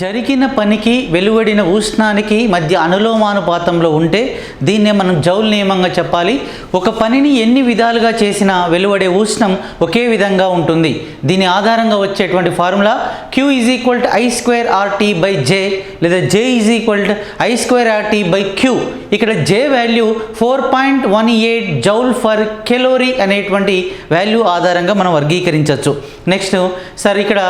జరిగిన పనికి వెలువడిన ఉష్ణానికి మధ్య అనులోమానుపాతంలో ఉంటే దీన్నే మనం జౌల్ నియమంగా చెప్పాలి. ఒక పనిని ఎన్ని విధాలుగా చేసినా వెలువడే ఉష్ణం ఒకే విధంగా ఉంటుంది. దీని ఆధారంగా వచ్చేటువంటి formula Q is equal to I square RT by J లేదా J is equal to I square RT by Q ఇక్కడ J value four point one eight joule for calorie అనేటువంటి వాల్యూ ఆధారంగా మనం వర్గీకరించవచ్చు నెక్స్ట్ సార్ ఇక్కడ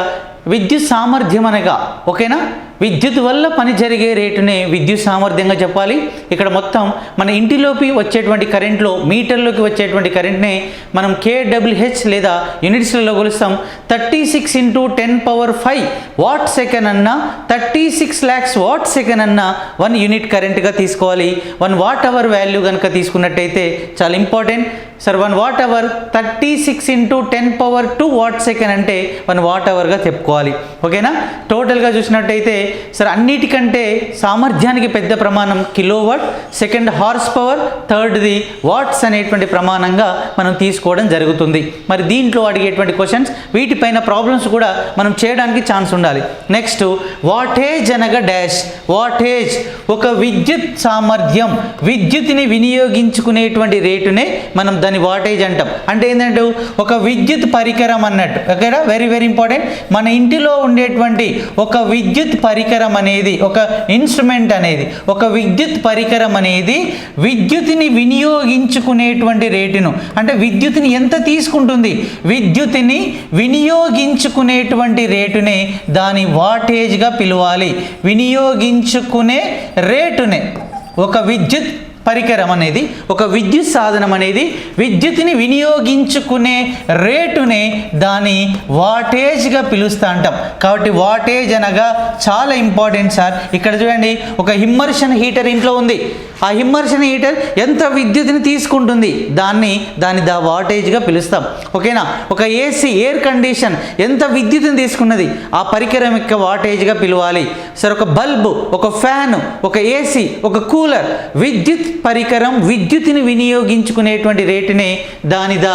విద్యుత్ సామర్థ్యం అనగా ఓకేనా? విద్యుత్ వల్ల పని జరిగే రేటునే విద్యుత్ సామర్థ్యంగా చెప్పాలి. ఇక్కడ మొత్తం మన ఇంటిలోకి వచ్చేటువంటి కరెంట్లో మీటర్లోకి వచ్చేటువంటి కరెంట్నే మనం కేడబ్ల్యూహెచ్ లేదా యూనిట్స్లలో కొలుస్తాం. Thirty six into ten power five watt second అన్న thirty six lakhs watt second అన్న వన్ యూనిట్ కరెంట్గా తీసుకోవాలి. వన్ వాట్ అవర్ వాల్యూ కనుక తీసుకున్నట్టయితే చాలా important. Sir one watt hour thirty six into ten power two watt second అంటే one watt అవర్గా చెప్పుకోవాలి. ఓకేనా? టోటల్గా చూసినట్టయితే సరే అన్నిటికంటే సామర్థ్యానికి పెద్ద ప్రమాణం kilo watt second horse power థర్డ్ది watts అనేటువంటి ప్రమాణంగా మనం తీసుకోవడం జరుగుతుంది. మరి దీంట్లో అడిగేటువంటి క్వశ్చన్స్ వీటిపైన ప్రాబ్లమ్స్ కూడా మనం చేయడానికి ఛాన్స్ ఉండాలి. నెక్స్ట్ వాటేజ్ అనగా డాష్ వాటేజ్ ఒక విద్యుత్ సామర్థ్యం విద్యుత్ని వినియోగించుకునేటువంటి రేటునే మనం దాని వాటేజ్ అంటాం. అంటే ఏంటంటే ఒక విద్యుత్ పరికరం అన్నట్టు ఓకేనా? వెరీ వెరీ ఇంపార్టెంట్ మన ఇంటిలో ఉండేటువంటి ఒక విద్యుత్ పరికరం అనేది ఒక ఇన్స్ట్రుమెంట్ అనేది ఒక విద్యుత్ పరికరం అనేది విద్యుత్ని వినియోగించుకునేటువంటి రేటును. అంటే విద్యుత్ని ఎంత తీసుకుంటుంది? విద్యుత్ని వినియోగించుకునేటువంటి రేటునే దాని వాటేజ్గా పిలవాలి. వినియోగించుకునే రేటునే. ఒక విద్యుత్ పరికరం అనేది ఒక విద్యుత్ సాధనం అనేది విద్యుత్ని వినియోగించుకునే రేటునే దాని వాటేజ్గా పిలుస్తా అంటాం. కాబట్టి వాటేజ్ అనగా చాలా ఇంపార్టెంట్ సార్. ఇక్కడ చూడండి ఒక హిమ్మర్షన్ హీటర్ ఇంట్లో ఉంది. ఆ హిమ్మర్షన్ హీటర్ ఎంత విద్యుత్ని తీసుకుంటుంది? దాన్ని దాని దా వాటేజ్గా పిలుస్తాం. ఓకేనా? ఒక ఏసీ ఎయిర్ కండిషన్ ఎంత విద్యుత్ని తీసుకున్నది? ఆ పరికరం యొక్క వాటేజ్గా పిలవాలి. సార్ ఒక బల్బు ఒక ఫ్యాన్ ఒక ఏసీ ఒక కూలర్ విద్యుత్ పరికరం విద్యుత్ని వినియోగించుకునేటువంటి రేటునే దాని ద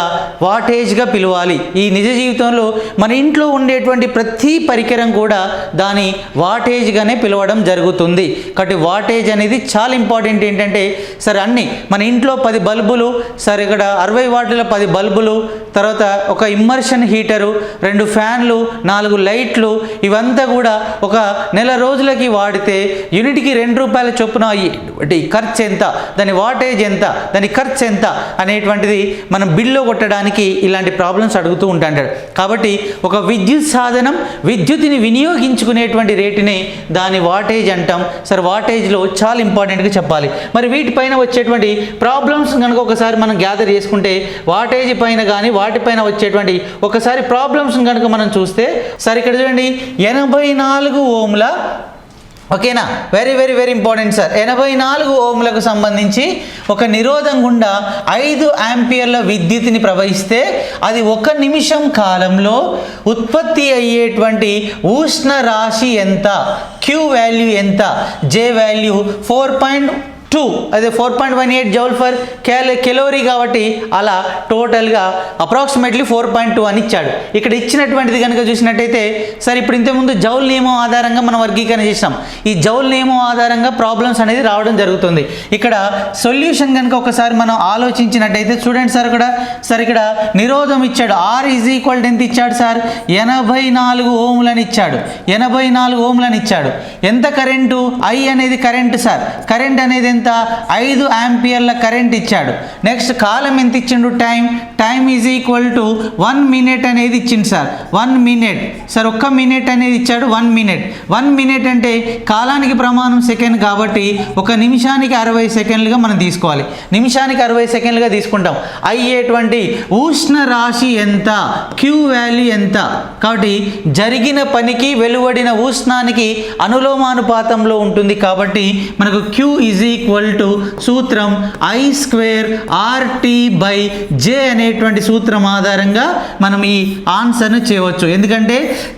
వాటేజ్గా పిలవాలి. ఈ నిజ జీవితంలో మన ఇంట్లో ఉండేటువంటి ప్రతి పరికరం కూడా దాని వాటేజ్గానే పిలవడం జరుగుతుంది. కాబట్టి వాటేజ్ అనేది చాలా ఇంపార్టెంట్ ఏంటంటే సరే అన్ని మన ఇంట్లో పది బల్బులు సరే ఇక్కడ అరవై వాటిలో పది బల్బులు తర్వాత ఒక ఇమ్మర్షన్ హీటరు రెండు ఫ్యాన్లు నాలుగు లైట్లు ఇవంతా కూడా ఒక నెల రోజులకి వాడితే యూనిట్కి రెండు రూపాయల చొప్పున అంటే ఖర్చు ఎంత దాని వాటేజ్ ఎంత దాని ఖర్చు ఎంత అనేటువంటిది మనం బిల్లు కొట్టడానికి ఇలాంటి ప్రాబ్లమ్స్ అడుగుతూ ఉంటాడు కాబట్టి ఒక విద్యుత్ సాధనం విద్యుత్ని వినియోగించుకునేటువంటి రేటుని దాని వాటేజ్ అంటాం. సార్ వాటేజ్లో చాలా ఇంపార్టెంట్గా చెప్పాలి. మరి వీటిపైన వచ్చేటువంటి ప్రాబ్లమ్స్ కనుక ఒకసారి మనం గ్యాదర్ చేసుకుంటే వాటేజ్ పైన కానీ వాటిపైన వచ్చేటువంటి ఒకసారి ప్రాబ్లమ్స్ కనుక మనం చూస్తే సరే ఇక్కడ చూడండి ఎనభై నాలుగు ఓముల ఓకేనా? Very very very important sir ఎనభై నాలుగు ఓంలకు సంబంధించి ఒక నిరోధం గుండా ఐదు యాంపియర్ల విద్యుత్ని ప్రవహిస్తే అది ఒక నిమిషం కాలంలో ఉత్పత్తి అయ్యేటువంటి ఉష్ణ రాశి ఎంత? క్యూ వాల్యూ ఎంత? J value four point two అదే four point one eight joule for cal calorie కాబట్టి అలా టోటల్గా అప్రాక్సిమేట్లీ ఫోర్ పాయింట్ టూ అని ఇచ్చాడు. ఇక్కడ ఇచ్చినటువంటిది కనుక చూసినట్టయితే సరే ఇప్పుడు ఇంతకుముందు జౌల్ నియమం ఆధారంగా మనం వర్గీకరణ చేసాం ఈ జౌల్ నియమం ఆధారంగా ప్రాబ్లమ్స్ అనేది రావడం జరుగుతుంది. ఇక్కడ సొల్యూషన్ కనుక ఒకసారి మనం ఆలోచించినట్టయితే చూడండి సార్ ఇక్కడ సార్ ఇక్కడ నిరోధం ఇచ్చాడు. ఆర్ ఈజ్ ఈక్వల్ ఎంత ఇచ్చాడు సార్? ఎనభై నాలుగు ఓములని ఇచ్చాడు. ఎనభై నాలుగు ఓములని ఇచ్చాడు. ఎంత కరెంటు? ఐ అనేది కరెంటు సార్. కరెంట్ అనేది ఎంత? ఐదు యాంపియర్ల కరెంట్ ఇచ్చాడు. నెక్స్ట్ కాలం ఎంత ఇచ్చిండు time? Time is equal to one minute అనేది ఇచ్చింది సార్. One minute. సార్ ఒక్క మినిట్ అనేది ఇచ్చాడు వన్ మినిట్. వన్ మినిట్ అంటే కాలానికి ప్రమాణం సెకండ్ కాబట్టి ఒక నిమిషానికి అరవై సెకండ్లుగా మనం తీసుకోవాలి. నిమిషానికి అరవై సెకండ్లుగా తీసుకుంటాం. అయ్యేటువంటి ఉష్ణ రాశి ఎంత? క్యూ వాల్యూ ఎంత? కాబట్టి జరిగిన పనికి వెలువడిన ఉష్ణానికి అనులోమానుపాతంలో ఉంటుంది కాబట్టి మనకు Q is equal equal to సూత్రం I square R T by J అనేటువంటి సూత్రం ఆధారంగా మనం ఈ ఆన్సర్ను చేయవచ్చు. ఎందుకంటే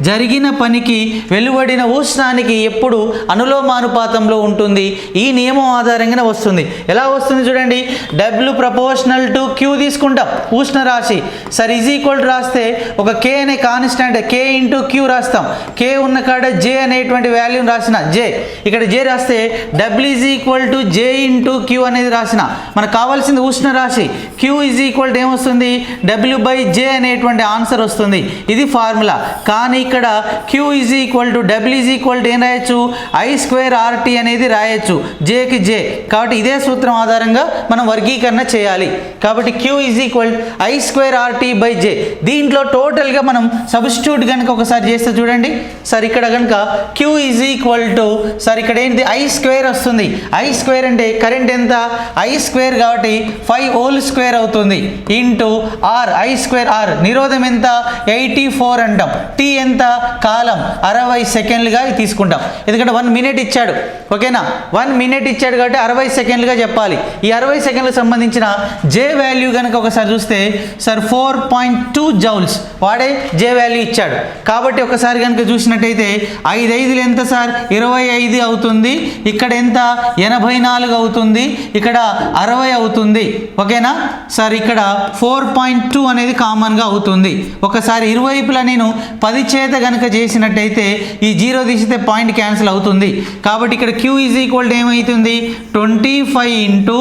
జరిగిన పనికి వెలువడిన ఉష్ణానికి ఎప్పుడు అనులోమానుపాతంలో ఉంటుంది. ఈ నియమం ఆధారంగానే వస్తుంది. ఎలా వస్తుంది చూడండి. డబ్ల్యూ ప్రపోర్షనల్ టు క్యూ తీసుకుంటాం. ఉష్ణ రాశి. సర్ ఈజ్ ఈక్వల్ రాస్తే ఒక కే అనే కాన్స్టెంట్ కే ఇంటూ క్యూ రాస్తాం. కే ఉన్న కాడ జే అనేటువంటి వాల్యూని రాసిన జే ఇక్కడ జే రాస్తే W is equal to J into Q అనేది రాసిన. మనకు కావాల్సింది ఉష్ణ రాశి. క్యూ ఈజ్ ఈక్వల్ టు ఏమొస్తుంది? డబ్ల్యూ బై జే అనేటువంటి ఆన్సర్ వస్తుంది. ఇది ఫార్ములా కానీ ఇక్కడ Q is equal to W is equal to ఏం రాయొచ్చు? ఐ స్క్వేర్ ఆర్టీ అనేది రాయొచ్చు. జేకి జే కాబట్టి ఇదే సూత్రం ఆధారంగా మనం వర్గీకరణ చేయాలి. కాబట్టి Q is equal I square R T by J దీంట్లో టోటల్గా మనం సబ్స్టిట్యూట్ కనుక ఒకసారి చేస్తే చూడండి. సార్ ఇక్కడ కనుక Q is equal to sir ఇక్కడ ఏంటి? ఐ స్క్వేర్ వస్తుంది. ఐ స్క్వేర్ అంటే కరెంట్ ఎంత? ఐ స్క్వేర్ కాబట్టి ఫైవ్ హోల్ స్క్వేర్ అవుతుంది. Into R I square R నిరోధం ఎంత? ఎయిటీ ఫోర్ అంటాం. టీ ఎంత? కాలం. అరవై సెకండ్లుగా తీసుకుంటాం. ఎందుకంటే వన్ మినిట్ ఇచ్చాడు. ఓకేనా? వన్ మినిట్ ఇచ్చాడు కాబట్టి అరవై సెకండ్లుగా చెప్పాలి. ఈ అరవై సెకండ్లకు సంబంధించిన జే వాల్యూ కనుక ఒకసారి చూస్తే sir four point two joules వాడే జే వాల్యూ ఇచ్చాడు. కాబట్టి ఒకసారి కనుక చూసినట్టయితే ఐదు ఐదులు ఎంత సార్ ఇరవై ఐదు అవుతుంది. ఇక్కడ ఎంత? ఎనభై నాలుగు అవుతుంది ఇక్కడ అరవై అవుతుంది. ఓకేనా? సార్ ఇక్కడ ఫోర్ పాయింట్ టూ అనేది కామన్గా అవుతుంది. ఒకసారి ఇరువైపులా నేను పది చేత కనుక చేసినట్టయితే ఈ జీరో తీసితే పాయింట్ క్యాన్సిల్ అవుతుంది. కాబట్టి ఇక్కడ క్యూ ఈజ్ ఈక్వల్ ఏమవుతుంది twenty five into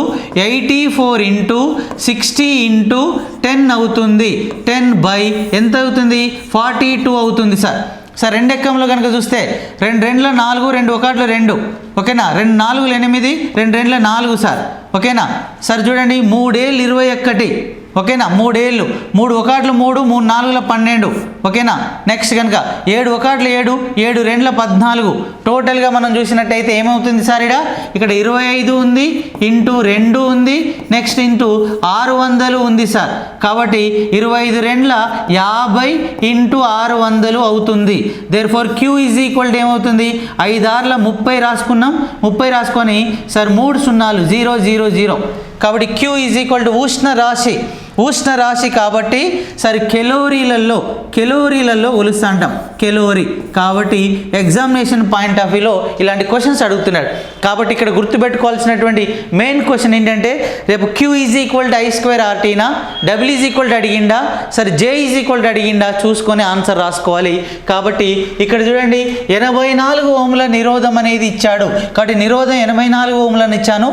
eighty four into sixty into ten అవుతుంది. టెన్ బై ఎంత అవుతుంది? ఫార్టీ టూ అవుతుంది సార్. సార్ రెండు ఎక్కంలో కనుక చూస్తే రెండు రెండులో నాలుగు రెండు ఒకటిలో రెండు. ఓకేనా? రెండు నాలుగులు ఎనిమిది రెండు రెండులో నాలుగు సార్. ఓకేనా? సార్ చూడండి మూడేళ్ళు ఇరవై ఒక్కటి. ఓకేనా? మూడేళ్ళు. మూడు ఒకట్లు మూడు మూడు నాలుగుల పన్నెండు. ఓకేనా? నెక్స్ట్ కనుక ఏడు ఒకట్లు ఏడు ఏడు రెండుల పద్నాలుగు. టోటల్గా మనం చూసినట్టయితే ఏమవుతుంది సార్ ఇక్కడ ఇక్కడ ఇరవై ఐదు ఉంది ఇంటూ రెండు ఉంది నెక్స్ట్ ఇంటూ ఆరు వందలు ఉంది సార్. కాబట్టి ఇరవై ఐదు రెండ్ల యాభై ఇంటూ ఆరు వందలు అవుతుంది. Therefore Q is equal to ఏమవుతుంది? ఐదార్ల ముప్పై రాసుకున్నాం. ముప్పై రాసుకొని సార్ మూడు సున్నాలు జీరో జీరో జీరో. కాబట్టి క్యూ ఈజ్ ఈక్వల్ టు ఉష్ణ రాశి. ఉష్ణ రాశి కాబట్టి సరే కెలోరీలలో కెలోరీలలో కొలుస్తా అంటాం. కెలోరీ. కాబట్టి ఎగ్జామినేషన్ పాయింట్ ఆఫ్ వ్యూలో ఇలాంటి క్వశ్చన్స్ అడుగుతున్నాడు. కాబట్టి ఇక్కడ గుర్తుపెట్టుకోవాల్సినటువంటి మెయిన్ క్వశ్చన్ ఏంటంటే రేపు Q is equal to I square ఆర్టీనా W is equal to అడిగిండా సరే జే ఈజ్ ఈక్వల్ టు అడిగిండా చూసుకొని ఆన్సర్ రాసుకోవాలి. కాబట్టి ఇక్కడ చూడండి ఎనభై నాలుగు ఓముల నిరోధం అనేది ఇచ్చాడు. కాబట్టి నిరోధం ఎనభై నాలుగు ఓములను ఇచ్చాను.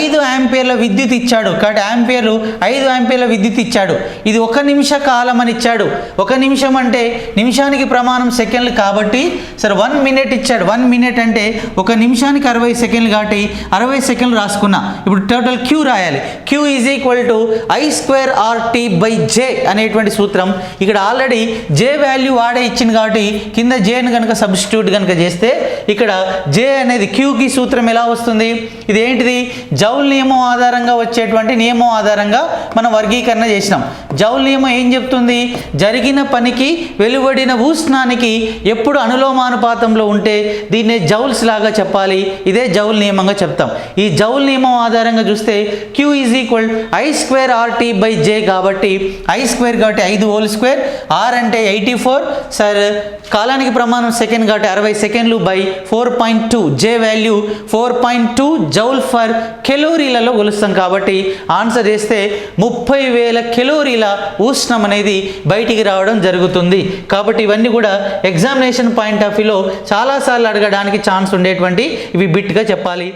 ఐదు యాంపియర్ల విద్యుత్ ఇచ్చాడు. కాబట్టి యాంపియర్లు ఐదు యాంపియర్ల విద్యుత్ ఇచ్చాడు. ఇది ఒక నిమిష కాలం అని ఇచ్చాడు. ఒక నిమిషం అంటే నిమిషానికి ప్రమాణం సెకండ్లు కాబట్టి సరే వన్ మినిట్ ఇచ్చాడు. వన్ మినిట్ అంటే ఒక నిమిషానికి అరవై సెకండ్లు కాబట్టి అరవై సెకండ్లు రాసుకున్నా. ఇప్పుడు టోటల్ క్యూ రాయాలి. Q is equal to I square R T by J అనేటువంటి సూత్రం. ఇక్కడ ఆల్రెడీ జే వాల్యూ వాడే ఇచ్చింది కాబట్టి కింద జేను కనుక సబ్స్టిట్యూట్ కనుక చేస్తే ఇక్కడ జే అనేది క్యూకి సూత్రం ఎలా వస్తుంది? ఇది ఏంటిది? జౌల్ నియమం ఆధారంగా వచ్చేటువంటి నియమం ఆధారంగా మనం వర్గీకరణ చేసినాం. జౌల్ నియమం ఏం చెప్తుంది? జరిగిన పనికి వెలువడిన నియమానికి ఎప్పుడు అనులోమానుపాతంలో ఉంటే దీన్నే జౌల్స్ లాగా చెప్పాలి. ఇదే జౌల్ నియమంగా చెప్తాం. ఈ జౌల్ నియమం ఆధారంగా చూస్తే Q is equal I square R T by J కాబట్టి ఐ స్క్వేర్ కాబట్టి ఐదు హోల్ స్క్వేర్ ఆర్ అంటే ఎయిటీ ఫోర్ సార్ కాలానికి ప్రమాణం సెకండ్ కాబట్టి అరవై సెకండ్లు by four point two J value four point two joule for కెలోరీలలో కొలుస్తాం కాబట్టి ఆన్సర్ చేస్తే ముప్పై వేల కెలోరీల ఉష్ణం అనేది బయటికి రావడం జరుగుతుంది. కాబట్టి ఇవన్నీ కూడా ఎగ్జామినేషన్ పాయింట్ ఆఫ్ వ్యూలో చాలాసార్లు అడగడానికి ఛాన్స్ ఉండేటువంటి ఇవి బిట్గా చెప్పాలి.